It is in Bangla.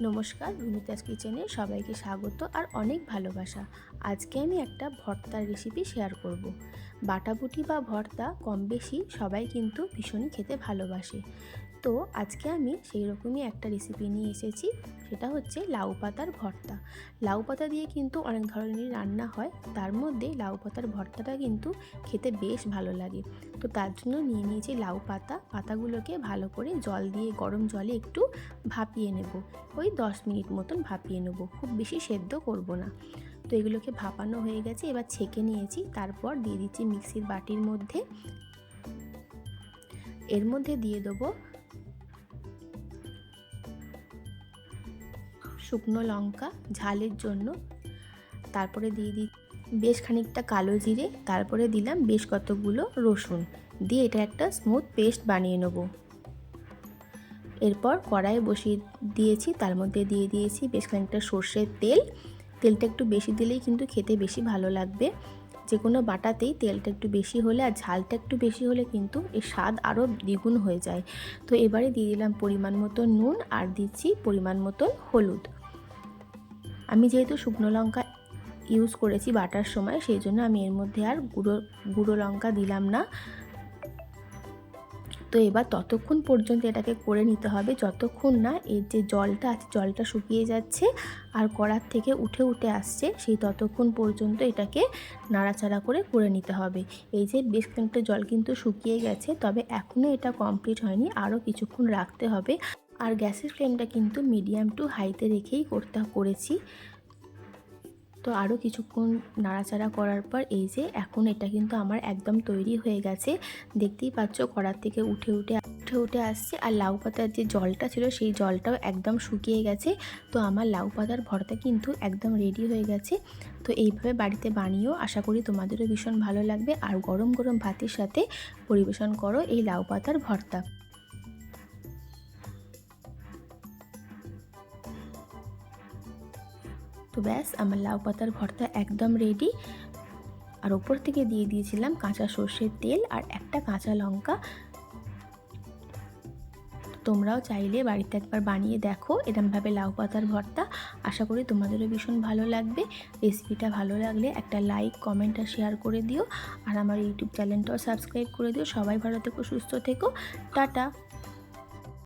নমস্কার রুমিতাস কিচেনে সবাইকে স্বাগত আর অনেক ভালোবাসা। আজকে আমি একটা ভর্তার রেসিপি শেয়ার করব। বাটাবুটি বা ভর্তা কম বেশি সবাই কিন্তু ভীষণই খেতে ভালোবাসে। তো আজকে আমি সেই রকমই একটা রেসিপি নিয়ে এসেছি, সেটা হচ্ছে লাউ পাতার ভর্তা। লাউ পাতা দিয়ে কিন্তু অনেক ধরনের রান্না হয়, তার মধ্যে লাউ পাতার ভর্তাটা কিন্তু খেতে বেশ ভালো লাগে। তো তার জন্য নিয়ে নিয়েছি লাউ পাতা, পাতাগুলোকে ভালো করে জল দিয়ে, গরম জলে একটু ভাপিয়ে নেব। ওই দশ মিনিট মতন ভাপিয়ে নেব, খুব বেশি সেদ্ধ করব না। তো এগুলোকে ভাপানো হয়ে গেছে, এবার ছেঁকে নিয়েছি, তারপর দিয়ে দিচ্ছি মিক্সির বাটির মধ্যে। এর মধ্যে দিয়ে দেবো শুকনো লঙ্কা ঝালের জন্য। তারপরে দিয়ে দিই বেশ খানিকটা কালো জিরে, তারপরে দিলাম বেশ কতগুলো রসুন। দিয়ে এটা একটা স্মুথ পেস্ট বানিয়ে নেব। এরপর কড়াই বসিয়ে দিয়েছি, তার মধ্যে দিয়ে দিয়েছি বেশ খানিকটা সর্ষের তেল। তেলটা একটু বেশি দিলেই কিন্তু খেতে বেশি ভালো লাগবে। যে কোনো বাটাতেই তেলটা একটু বেশি হলে আর ঝালটা একটু বেশি হলে কিন্তু এর স্বাদ আরও দ্বিগুণ হয়ে যায়। তো এবারে দিয়ে দিলাম পরিমাণ মতো নুন আর দিচ্ছি পরিমাণ মতন হলুদ। আমি যেহেতু শুকনো লঙ্কা ইউজ করেছি বাটার সময়, সেই জন্য আমি এর মধ্যে আর গুঁড়ো গুঁড়ো লঙ্কা দিলাম না। তো এবার ততক্ষণ পর্যন্ত এটাকে করে নিতে হবে। যতক্ষণ না এর যে জলটা আছে, জলটা শুকিয়ে যাচ্ছে আর কড়ার থেকে উঠে উঠে আসছে, সেই ততক্ষণ পর্যন্ত এটাকে নাড়াচাড়া করে করে নিতে হবে। এই যে বেশ খানিকটা জল কিন্তু শুকিয়ে গেছে, তবে এখনও এটা কমপ্লিট হয়নি, আরও কিছুক্ষণ রাখতে হবে। আর গ্যাসের ফ্লেমটা কিন্তু মিডিয়াম টু হাইতে রেখেই করতে, করেছি। তো আরও কিছুক্ষণ নাড়াচাড়া করার পর এই যে এখন এটা কিন্তু আমার একদম তৈরি হয়ে গেছে। দেখতেই পাচ্ছ কড়ার থেকে উঠে উঠে উঠে উঠে আসছে। আর লাউ পাতার যে জলটা ছিল সেই জলটাও একদম শুকিয়ে গেছে। তো আমার লাউ পাতার ভর্তা কিন্তু একদম রেডি হয়ে গেছে। তো এইভাবে বাড়িতে বানিয়েও আশা করি তোমাদেরও ভীষণ ভালো লাগবে। আর গরম গরম ভাতের সাথে পরিবেশন করো এই লাউ পাতার ভর্তা। তো ব্যাস, আমার লাউ পাতার ভর্তা একদম রেডি আর ওপর থেকে দিয়ে দিয়েছিলাম কাঁচা সর্ষের তেল আর একটা কাঁচা লঙ্কা। তোমরাও চাইলে বাড়িতে একবার বানিয়ে দেখো এরমভাবে লাউ পাতার ভর্তা। আশা করি তোমাদেরও ভীষণ ভালো লাগবে। রেসিপিটা ভালো লাগলে একটা লাইক, কমেন্ট আর শেয়ার করে দিও। আর আমার ইউটিউব চ্যানেলটাও সাবস্ক্রাইব করে দিও। সবাই ভালো থেকো, সুস্থ থেকো। টাটা!